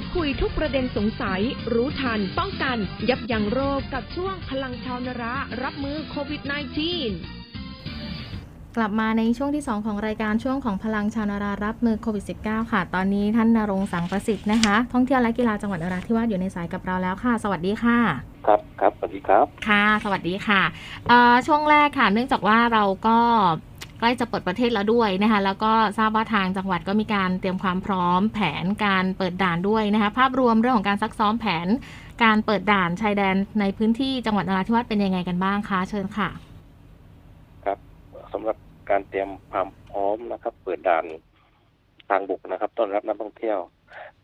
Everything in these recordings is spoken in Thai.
ดคุยทุกประเด็นสงสัย รู้ทัน ป้องกัน ยับยั้งโรคกับช่วงพลังชาวนาระ รับมือโควิด -19 กลับมาในช่วงที่ 2 ของรายการช่วงของพลังชาวนารารับมือโควิด -19 ค่ะ ตอนนี้ท่านนรงค์สังประสิทธิ์นะคะ ท่องเที่ยวและกีฬาจังหวัดนราธิวาสอยู่ในสายกับเราแล้วค่ะ สวัสดีค่ะ ครับครับสวัสดีครับ ค่ะ สวัสดีค่ะเอ่อช่วงแรกค่ะ เนื่องจากว่าเราก็ ใกล้จะเปิดประเทศแล้วด้วยนะคะแล้วก็ทราบว่าทางจังหวัดก็มีการเตรียมความพร้อมแผนการเปิดด่านด้วยนะคะภาพรวมเรื่องของการซักซ้อมแผนการเปิดด่านชายแดนในพื้นที่จังหวัดนราธิวาสเป็นยังไงกันบ้างคะเชิญค่ะ ครับสำหรับการเตรียมความพร้อมนะครับ เปิดด่านทางบกนะครับต้อนรับนักท่องเที่ยว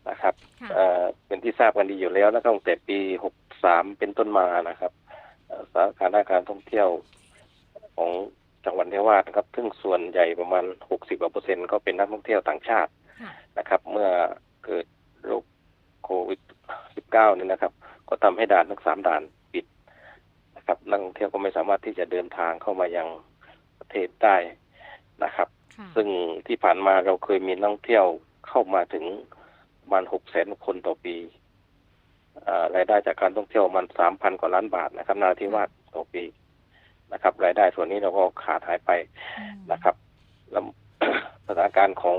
นะครับค่ะเอ่อเป็นที่ทราบกันดีอยู่แล้วนะครับตั้งแต่ปี 63 เป็นต้นมานะครับเอ่อสถานการณ์ด้านการท่องเที่ยวของ จังหวัดนราธิวาสนะครับ ซึ่งส่วนใหญ่ประมาณ60กว่าเปอร์เซ็นต์ก็เป็นนักท่องเที่ยวต่างชาติค่ะนะครับ เมื่อเกิดโรคโควิด19เนี่ยนะครับ ก็ทำให้ด่านทั้งสามด่านปิดนะครับนักท่องเที่ยวก็ไม่สามารถที่จะเดินทางเข้ามายังประเทศได้นะครับค่ะซึ่งที่ผ่านมาเราเคยมีนักท่องเที่ยวเข้ามาถึงประมาณหกแสนคนต่อปีเอ่อรายได้จากการท่องเที่ยวมันสามพันกว่าล้านบาทนะครับนาราธิวาสต่อปี นะครับ รายได้ส่วนนี้เราก็ขาดหายไปอืมนะครับแล้วสถานการณ์ของ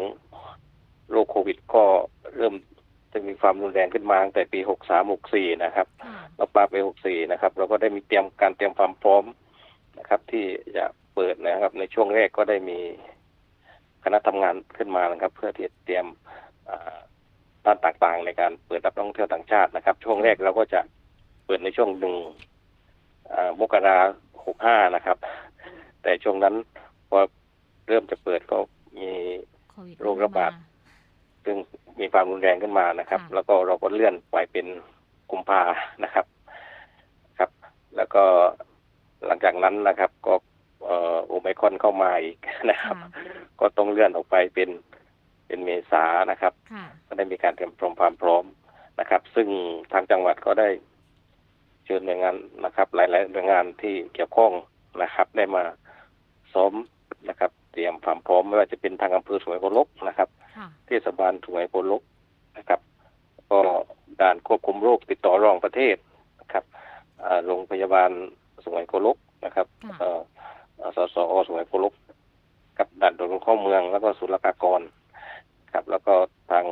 โรคโควิดก็เริ่มจะมีความรุนแรงขึ้นมาตั้งแต่ปีหกสามหกสี่นะครับค่ะเราปาไปหกสี่นะครับ เราก็ได้มีเตรียมการเตรียมความพร้อมนะครับ ที่จะเปิดนะครับ ในช่วงแรกก็ได้มีคณะทำงานขึ้นมานะครับ เพื่อที่จะเตรียมอ่าด้านต่างๆ ในการเปิดรับนักท่องเที่ยวต่างชาตินะครับ ช่วงแรกเราก็จะเปิดในช่วงหนึ่งอ่า มกราหกห้านะครับ แต่ช่วงนั้นพอเริ่มจะเปิดก็มีโควิดโรคระบาดมซึ่งมีความรุนแรงขึ้นมานะครับค่ะแล้วก็เราก็เลื่อนไปเป็นกุมภานะครับ ครับ แล้วก็หลังจากนั้นนะครับ ก็เอ่อโอไมครอนเข้ามาอีกนะครับค่ะก็ต้องเลื่อนออกไปเป็นเป็นเมษานะครับค่ะก็ได้มีการเตรียมพร้อมความพร้อมนะครับ ซึ่งทางจังหวัดก็ได้ เชิญหน่วยงานนะครับ หลายๆหน่วยงานที่เกี่ยวข้องนะครับ ได้มาซ้อมนะครับ เตรียมความพร้อมไม่ว่าจะเป็นทางอำเภอสุไหงโกลกนะครับค่ะเทศบาลสุไหงโกลกนะครับ ก็ด่านควบคุมโรคติดต่อรองประเทศนะครับอ่าโรงพยาบาลสุไหงโกลกนะครับค่ะเอ่อเอ่อสสอสุไหงโกลกกับด่านตรวจคนเข้าเมือง แล้วก็ศุลกากรครับ แล้วก็ทาง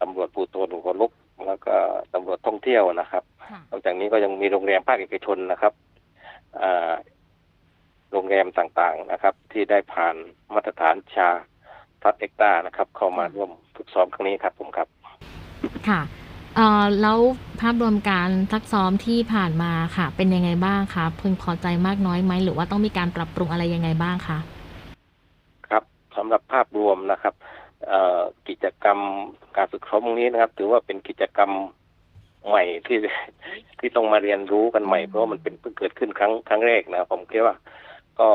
ตำรวจปูโตนโกลกแล้วก็ตำรวจท่องเที่ยวนะครับค่ะ นอกจากนี้ก็ยังมีโรงแรมภาคเอกชนนะครับอ่าโรงแรมต่างๆนะครับ ที่ได้ผ่านมาตรฐานชาทัดเอ็กตานะครับ เข้ามาร่วมฝึกซ้อมครั้งนี้ครับผมครับ ค่ะเอ่อแล้วภาพรวมการซักซ้อมที่ผ่านมาค่ะ เป็นยังไงบ้างคะพึงพอใจมากน้อยไหมหรือว่าต้องมีการปรับปรุงอะไรยังไงบ้างคะครับสำหรับภาพรวมนะครับเอ่อกิจกรรมการฝึกซ้อมตรงนี้นะครับ ถือว่าเป็นกิจกรรม ใหม่ที่ที่ต้องมาเรียนรู้กันใหม่อืมเพราะว่ามันเป็นเพิ่งเกิดขึ้นครั้งครั้งแรกนะครับผมคิดว่า ก็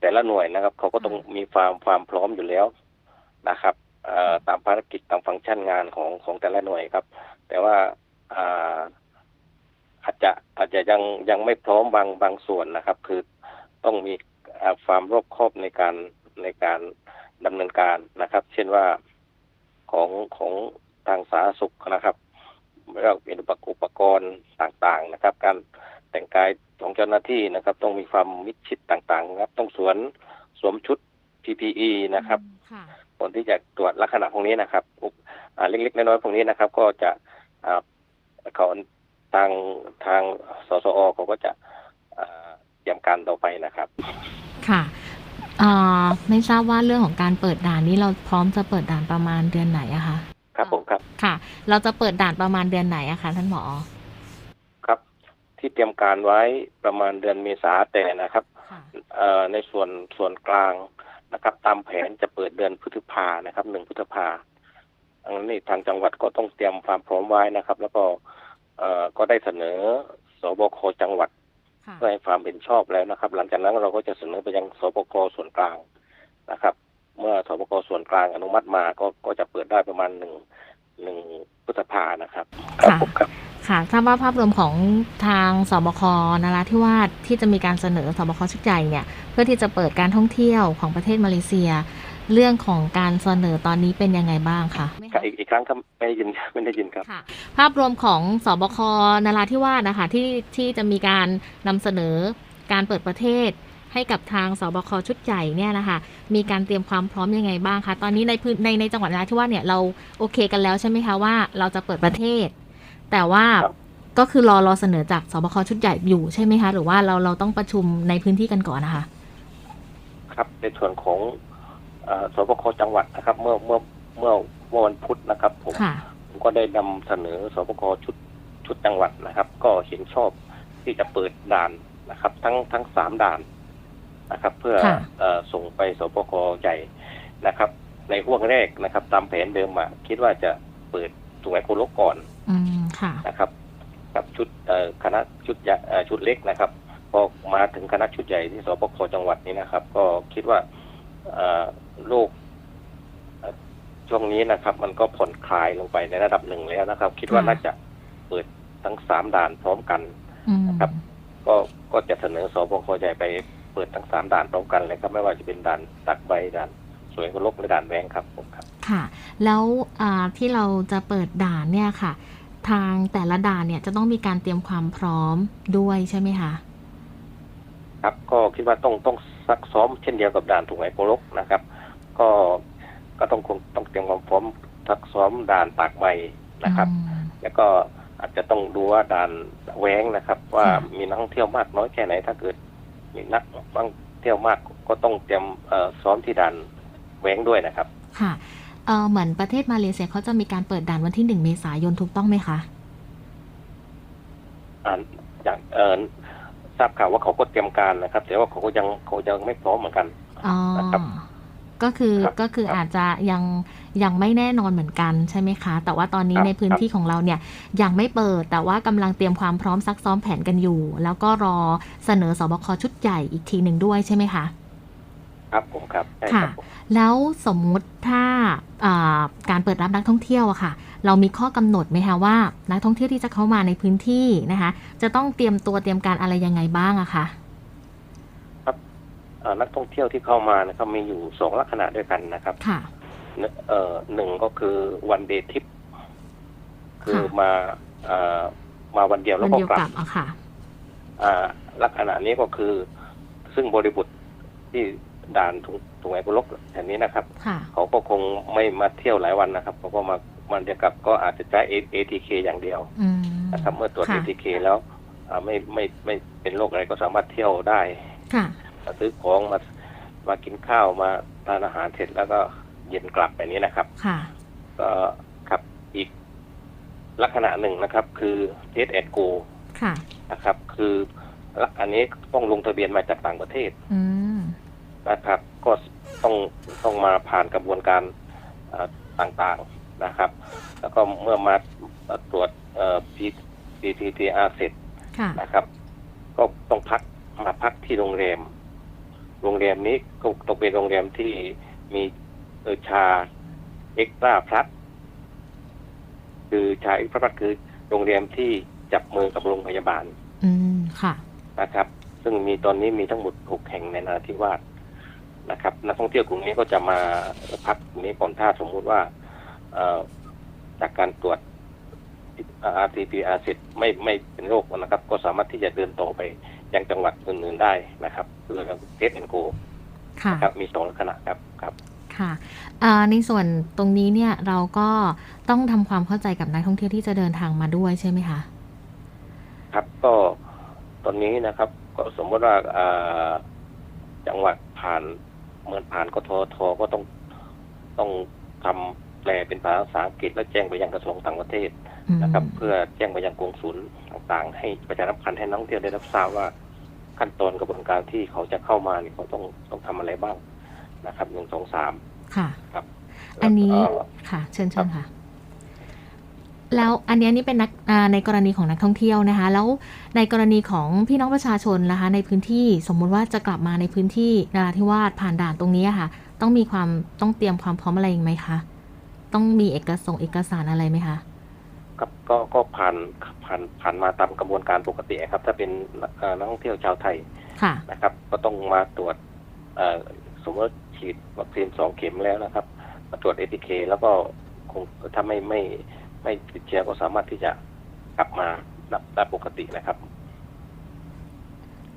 แต่ละหน่วยนะครับเขาก็ต้องมีความความพร้อมอยู่แล้วนะครับเอ่อตามภารกิจตามฟังก์ชันงานของของแต่ละหน่วยครับ แต่ว่าอ่าอาจจะอาจจะยังยังไม่พร้อมบางบางส่วนนะครับ คือต้องมีอ่าความรอบคอบในการในการดำเนินการนะครับ เช่นว่าของของทางสาธารณสุขนะครับ ไม่ว่าเป็นอุปกรณ์ต่างๆนะครับ การแต่งกายของเจ้าหน้าที่นะครับ ต้องมีความมิดชิดต่างๆนะครับ ต้องสวมสวมชุด PPE นะครับค่ะคนที่จะตรวจลักษณะพวกนี้นะครับอุปอ่าเล็กๆน้อยๆพวกนี้นะครับ ก็จะอ่าเขาทางทางสสอเขาก็จะอ่าเตรียมการต่อไปนะครับ ค่ะเอ่อไม่ทราบว่าเรื่องของการเปิดด่านนี้เราพร้อมจะเปิดด่านประมาณเดือนไหนอะคะ ครับผมครับ ค่ะ เราจะเปิดด่านประมาณเดือนไหนอะคะท่านหมอ ครับ ที่เตรียมการไว้ประมาณเดือนเมษาแต่นะครับค่ะเอ่อในส่วนส่วนกลางนะครับ ตามแผนจะเปิดเดือนพฤษภานะครับหนึ่งพฤษภาอันนี้ทางจังหวัดก็ต้องเตรียมความพร้อมไว้นะครับ แล้วก็เอ่อก็ได้เสนอสบคจังหวัดค่ะเพื่อให้ความเห็นชอบแล้วนะครับ หลังจากนั้นเราก็จะเสนอไปยังสบคส่วนกลางนะครับ เมื่อสบคส่วนกลางอนุมัติมาก็ก็จะเปิดได้ประมาณหนึ่งหนึ่ง พฤษภานะครับ ครับผมครับค่ะทราบว่าภาพรวมของทางสบคนราธิวาสที่จะมีการเสนอสบคชุดใหญ่เนี่ย เพื่อที่จะเปิดการท่องเที่ยวของประเทศมาเลเซีย เรื่องของการเสนอตอนนี้เป็นยังไงบ้างคะครับอีกอีกครั้งครับไม่ได้ยินไม่ได้ยินครับค่ะภาพรวมของสบคนราธิวาสนะคะที่ที่จะมีการนำเสนอการเปิดประเทศ ให้กับทางสบคชุดใหญ่เนี่ยนะคะมีการเตรียมความพร้อมยังไงบ้างคะตอนนี้ในพื้นในในจังหวัดนราธิวาสเนี่ยเราโอเคกันแล้วใช่ไหมคะว่าเราจะเปิดประเทศ แต่ว่าครับก็คือรอรอเสนอจากสบคชุดใหญ่อยู่ใช่ไหมคะ หรือว่าเราเราต้องประชุมในพื้นที่กันก่อนนะคะ ครับในส่วนของเอ่อสบคจังหวัดนะครับ เมื่อเมื่อเมื่อเมื่อวันพุธนะครับผมค่ะผมก็ได้นำเสนอสบคชุดชุดจังหวัดนะครับ ก็เห็นชอบที่จะเปิดด่านนะครับ ทั้งทั้งสามด่าน นะครับ เพื่อค่ะเออส่งไปสบคใหญ่นะครับ ในห่วงแรกนะครับ ตามแผนเดิมอะคิดว่าจะเปิดสุไหงโกลกก่อนอืมค่ะนะครับ กับชุดเอ่อคณะชุดใหญ่เอ่อชุดเล็กนะครับพอมาถึงคณะชุดใหญ่ที่สปคจังหวัดนี้นะครับ ก็คิดว่าเอ่อโรคเอ่อช่วงนี้นะครับ มันก็ผ่อนคลายลงไปในระดับหนึ่งแล้วนะครับ คิดว่าค่ะน่าจะเปิดทั้งสามด่านพร้อมกันอืมครับ ก็ก็จะเสนอสปคใหญ่ไป เปิดทั้งสามด่านพร้อมกันเลยครับ ไม่ว่าจะเป็นด่านตักใบด่านสวยกลกและด่านแวงครับผมครับ ค่ะ แล้วอ่าที่เราจะเปิดด่านเนี่ยค่ะ ทางแต่ละด่านเนี่ยจะต้องมีการเตรียมความพร้อมด้วยใช่ไหมคะครับก็คิดว่าต้องต้องซักซ้อมเช่นเดียวกับด่านถูกไหมโกลกนะครับ ก็ก็ต้องคงต้องเตรียมความพร้อมซักซ้อมด่านปากใบนะครับอืมแล้วก็อาจจะต้องดูว่าด่านแหวงนะครับ ว่าค่ะมีนักท่องเที่ยวมากน้อยแค่ไหนถ้าเกิด มีนักท่องเที่ยวมากก็ต้องเตรียมเอ่อซ้อมที่ด่านแหวงด้วยนะครับ ค่ะเออเหมือนประเทศมาเลเซียเขาจะมีการเปิดด่านวันที่หนึ่งเมษายนถูกต้องไหมคะอ่านอย่างเออทราบข่าวว่าเขาก็เตรียมการนะครับ แต่ว่าเขาก็ยังเขายังไม่พร้อมเหมือนกันอ๋อนะครับก็คือครับก็คือครับอาจจะยัง ยังไม่แน่นอนเหมือนกันใช่ไหมคะ แต่ว่าตอนนี้ครับในพื้นที่ของเราเนี่ยยังไม่เปิด แต่ว่ากำลังเตรียมความพร้อมซักซ้อมแผนกันอยู่ แล้วก็รอเสนอสบคชุดใหญ่อีกทีหนึ่งด้วยใช่ไหมคะครับผมครับใช่คค่ะรับผมแล้วสมมุติถ้าอ่าการเปิดรับนักท่องเที่ยวอะค่ะ เรามีข้อกำหนดไหมคะว่า นักท่องเที่ยวที่จะเข้ามาในพื้นที่นะคะ จะต้องเตรียมตัวเตรียมการอะไรยังไงบ้างอะคะเอ่อนักท่องเที่ยวที่เข้ามานะครับมีอยู่สองลักษณะด้วยกันนะครับค่ะหนึ่ง เอ่อหนึ่งก็คือวันเดย์ทิปคือค่ะมาเอ่อมาวันเดียวแล้วัวนก็เดียวกลักับบอะค่ะ อ่า ลักษณะนี้ก็คือ ซึ่งบริบทที่ด่านถุงถุงไอโกลกแห่งนี้นะครับค่ะเขาก็คงไม่มาเที่ยวหลายวันนะครับเขาก็มาวันเดียวกับก็อาจจะใช้ ATK อย่างเดียวอืมนะครับเมื่อตรวจค่ะ ATK แล้วอ่าไม่ไม่ไม่เป็นโรคอะไรก็สามารถเที่ยวได้ ค่ะมาซื้อของมามากินข้าวมาทานอาหารเสร็จแล้วก็ เย็นกลับแบบนี้นะครับ ค่ะก็ครับอีกลักษณะหนึ่งนะครับ คือเทสแอนโกค่ะนะครับ คืออันนี้ต้องลงทะเบียนมาจากต่างประเทศอืมนะครับ ก็ต้องต้องมาผ่านกระบวนการเอ่อต่างๆนะครับ แล้วก็เมื่อมาตรวจเอ่อ PTTR เสร็จค่ะนะครับ ก็ต้องพักมาพักที่โรงแรม โรงแรมนี้ก็ต้องเป็นโรงแรมที่มี เออชาเอ็กซ์ตร้าพลัสคือชาเอ็กซ์ตร้าพลัสคือโรงแรมที่จับมือกับโรงพยาบาล อืมค่ะนะครับ ซึ่งมีตอนนี้มีทั้งหมดหกแห่งในนราธิวาสนะครับนักท่องเที่ยวกลุ่มนี้ก็จะมาพักกลุ่มนี้ก่อนถ้าสมมุติว่าเอ่อจากการตรวจ RT-PCR เสร็จไม่ไม่เป็นโรคนะครับ ก็สามารถที่จะเดินต่อไปยังจังหวัดอื่นๆได้นะครับเพื่อเทสแอนโกค่ะนะครับมีสองลักษณะครับครับ ค่ะอ่าในส่วนตรงนี้เนี่ยเราก็ต้องทำความเข้าใจกับนักท่องเที่ยวที่จะเดินทางมาด้วยใช่ไหมคะ ครับก็ตอนนี้นะครับ ก็สมมติว่าอ่าจังหวัดผ่านเหมือนผ่านกททก็ต้องต้องทำแปลเป็นภาษาอังกฤษแล้วแจ้งไปยังกระทรวงต่างประเทศอืมนะครับ เพื่อแจ้งไปยังกงศูนย์ต่าง ๆ ให้ประชาสัมพันธ์ให้นักท่องเที่ยวได้รับทราบว่าขั้นตอนกระบวนการที่เขาจะเข้ามาเนี่ยเขาต้องต้องทำอะไรบ้าง นะครับหนึ่งสองสามค่ะครับ อันนี้แล้วก็ค่ะ เชิญเชิญค่ะ แล้วอันเนี้ยนี่เป็นนักอ่าในกรณีของนักท่องเที่ยวนะคะ แล้วในกรณีของพี่น้องประชาชนนะคะ ในพื้นที่สมมุติว่าจะกลับมาในพื้นที่นราธิวาสผ่านด่านตรงนี้อะค่ะ ต้องมีความต้องเตรียมความพร้อมอะไรอีกไหมคะต้องมีเอกสงเอกสารอะไรไหมคะครับก็ก็ผ่านผ่านผ่านมาตามกระบวนการปกติครับ ถ้าเป็นเอ่อนักท่องเที่ยวชาวไทยค่ะนะครับ ก็ต้องมาตรวจเอ่อสมมติ ฉีดวัคซีนสองเข็มแล้วนะครับ มาตรวจเอทีเคแล้วก็คงถ้าไม่ไม่ไม่ติดเชื้อก็สามารถที่จะกลับมาได้ได้ปกตินะครับ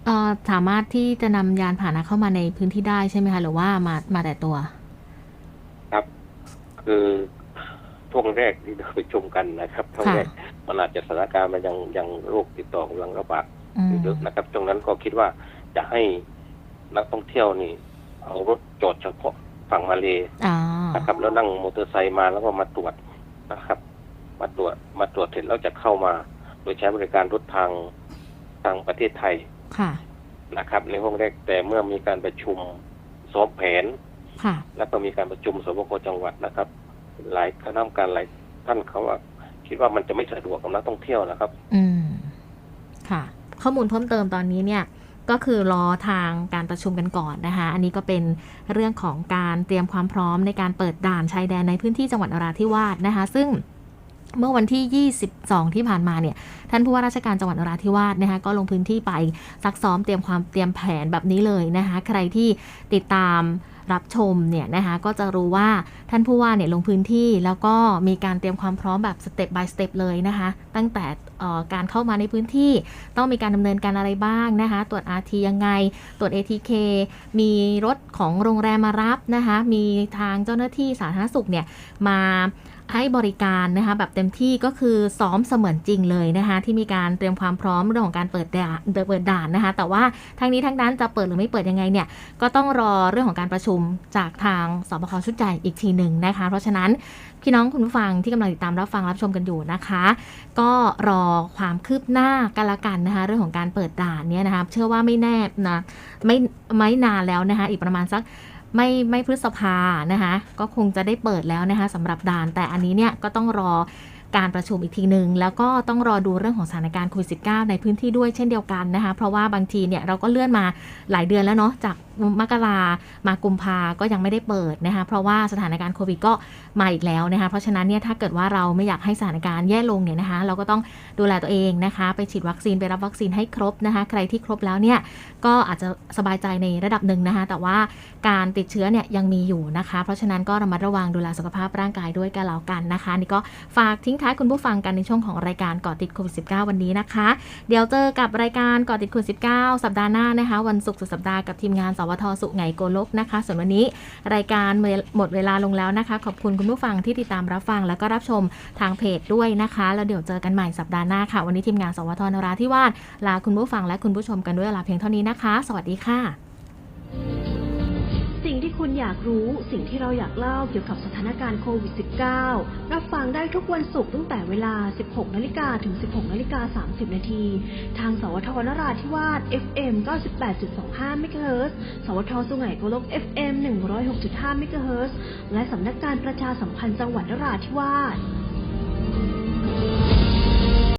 เอ่อสามารถที่จะนำยานพาหนะเข้ามาในพื้นที่ได้ใช่ไหมคะหรือว่ามามาแต่ตัว ครับ คือช่วงแรกที่เราไปชมกันนะครับช่วงแรกมันอาจจะสถานการณ์มันยังยังโรคติดต่อกำลังระบาดอืมเยอะนะครับตรงนั้นก็คิดว่าจะให้นักท่องเที่ยวนี่ เอารถจอดเฉพาะฝั่งมาเลอ๋อนะครับ แล้วนั่งมอเตอร์ไซค์มาแล้วก็มาตรวจนะครับ มาตรวจมาตรวจเสร็จแล้วจะเข้ามา โดยใช้บริการรถทางทางประเทศไทยค่ะนะครับ ในห้องแรกแต่เมื่อมีการประชุมซ้อมแผนค่ะ แล้วก็มีการประชุมสบคจังหวัดนะครับ หลายคณะกรรมการหลายท่านเขาว่าคิดว่ามันจะไม่สะดวกกับนักท่องเที่ยวนะครับ อืม ค่ะ ข้อมูลเพิ่มเติมตอนนี้เนี่ย ก็คือรอทางการประชุมกันก่อนนะคะ อันนี้ก็เป็นเรื่องของการเตรียมความพร้อมในการเปิดด่านชายแดนในพื้นที่จังหวัดนราธิวาสนะคะ ซึ่งเมื่อวันที่ 22 ที่ผ่านมาเนี่ย ท่านผู้ว่าราชการจังหวัดนราธิวาสนะคะก็ลงพื้นที่ไปซักซ้อมเตรียมความเตรียมแผนแบบนี้เลยนะคะ ใครที่ติดตาม รับชมเนี่ยนะคะก็จะรู้ว่าท่านผู้ว่าเนี่ยลงพื้นที่แล้วก็มีการเตรียมความพร้อมแบบสเต็ป by สเต็ปเลยนะคะ ตั้งแต่การเข้ามาในพื้นที่ต้องมีการดำเนินการอะไรบ้างนะคะ ตรวจ RT ยังไง ตรวจ ATK มีรถของโรงแรมมารับนะคะ มีทางเจ้าหน้าที่สาธารณสุขเนี่ยมา ให้บริการนะคะแบบเต็มที่ก็คือซ้อมเสมือนจริงเลยนะคะที่มีการเตรียมความพร้อมเรื่องของการเปิดด่านเปิดด่านนะคะ แต่ว่าทั้งนี้ทั้งนั้นจะเปิดหรือไม่เปิดยังไงเนี่ยก็ต้องรอเรื่องของการประชุมจากทางสบคชุดใหญ่อีกทีหนึ่งนะคะ เพราะฉะนั้นพี่น้องคุณผู้ฟังที่กำลังติดตามรับฟังรับชมกันอยู่นะคะ ก็รอความคืบหน้ากันละกันนะคะเรื่องของการเปิดด่านเนี่ยนะคะเชื่อว่าไม่แน่นะไม่ไม่นานแล้วนะคะอีกประมาณสัก ไม่ไม่พฤษภานะคะก็คงจะได้เปิดแล้วนะคะสำหรับด่าน แต่อันนี้เนี่ยก็ต้องรอการประชุมอีกทีหนึ่งแล้วก็ต้องรอดูเรื่องของสถานการณ์โควิด -19 ในพื้นที่ด้วยเช่นเดียวกันนะคะ เพราะว่าบางทีเนี่ยเราก็เลื่อนมาหลายเดือนแล้วเนาะจาก มกรามากุมภาก็ยังไม่ได้เปิดนะคะเพราะว่าสถานการณ์โควิดก็มาอีกแล้วนะคะเพราะฉะนั้นเนี่ยถ้าเกิดว่าเราไม่อยากให้สถานการณ์แย่ลงเนี่ยนะคะเราก็ต้องดูแลตัวเองนะคะ ไปฉีดวัคซีนไปรับวัคซีนให้ครบนะคะ ใครที่ครบแล้วเนี่ยก็อาจจะสบายใจในระดับหนึ่งนะคะแต่ว่าการติดเชื้อเนี่ยยังมีอยู่นะคะ เพราะฉะนั้นก็ระมัดระวังดูแลสุขภาพร่างกายด้วยกันแล้วกันนะคะ นี่ก็ฝากทิ้งท้ายคุณผู้ฟังกันในช่วงของรายการกาะติดโควิด -19 วันนี้นะคะ เดี๋ยวเจอกับรายการกาะติดโควิด -19 สัปดาห์หน้านะคะ วันศุกร์สุดสัปดาห์กับทีมงานสววทสุไหงโกลกนะคะส่วนวันนี้รายการหมดเวลาลงแล้วนะคะ ขอบคุณคุณผู้ฟังที่ติดตามรับฟัง แล้วก็รับชมทางเพจด้วยนะคะ แล้วเดี๋ยวเจอกันใหม่สัปดาห์หน้าค่ะ วันนี้ทีมงานสวทนราธิวาสลาคุณผู้ฟังและคุณผู้ชมกันด้วยเวลาเพียงเท่านี้นะคะ สวัสดีค่ะ สิ่งที่คุณอยากรู้ สิ่งที่เราอยากเล่าเกี่ยวกับสถานการณ์โควิด -19 รับฟังได้ทุกวันศุกร์ตั้งแต่เวลา 16นาฬิกาถึง 16นาฬิกา30 นาที ทางสวทนราธิวาส FM 98.25เมกะเฮิรตซ์สวทสุไหงโกลก FM 106.5เมกะเฮิรตซ์และสำนักการประชาสัมพันธ์จังหวัดนราธิวาส